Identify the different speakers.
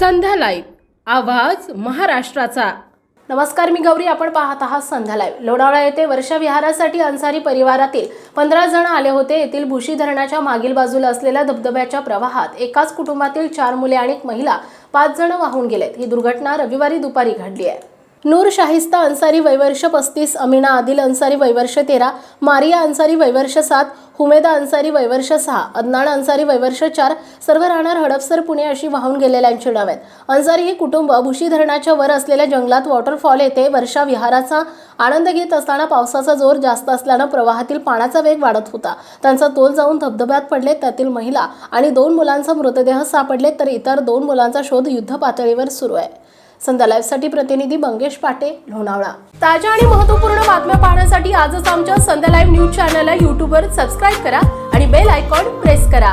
Speaker 1: संध्या live आवाज महाराष्ट्राचा. नमस्कार मी गौरी. आपण पाहत आहात संध्या लाईव्ह. लोणावळा येथे वर्षविहारासाठी अंसारी अन्सारी परिवारातील पंधरा जण आले होते. येथील भुशी धरणाच्या मागील बाजूला असलेल्या धबधब्याच्या प्रवाहात एकाच कुटुंबातील चार मुले आणि एक महिला पाच जण वाहून गेलेत. ही दुर्घटना रविवारी दुपारी घडली आहे. नूर शाहिस्ता अन्सारी वैवर्ष पस्तीस अमिना आदिल अन्सारी वैवर्ष तेरा मारिया अन्सारी वैवर्ष सात हुमेदा अन्सारी वैवर्ष सहा अदनान अन्सारी वैवर्ष चार सर्व राहणार हडपसर पुणे अशी वाहून गेलेल्यांची नाव आहेत. अन्सारी हे कुटुंब भुशी धरणाच्या वर असलेल्या जंगलात वॉटरफॉल येथे वर्षा विहाराचा आनंद घेत असताना पावसाचा जोर जास्त असल्यानं प्रवाहातील पाण्याचा वेग वाढत होता. त्यांचा तोल जाऊन धबधब्यात पडले त्यातील महिला आणि दोन मुलांचा मृतदेह सापडले तर इतर दोन मुलांचा शोध युद्ध पातळीवर सुरू आहे. संध्या लाईव्हसाठी प्रतिनिधी मंगेश पाटे लोणावळा. ताज्या आणि महत्त्वपूर्ण बातम्या पाहण्यासाठी आजच आमच्या संध्या लाईव्ह न्यूज चॅनलला यूट्यूबवर सबस्क्राईब करा आणि बेल आयकॉन प्रेस करा.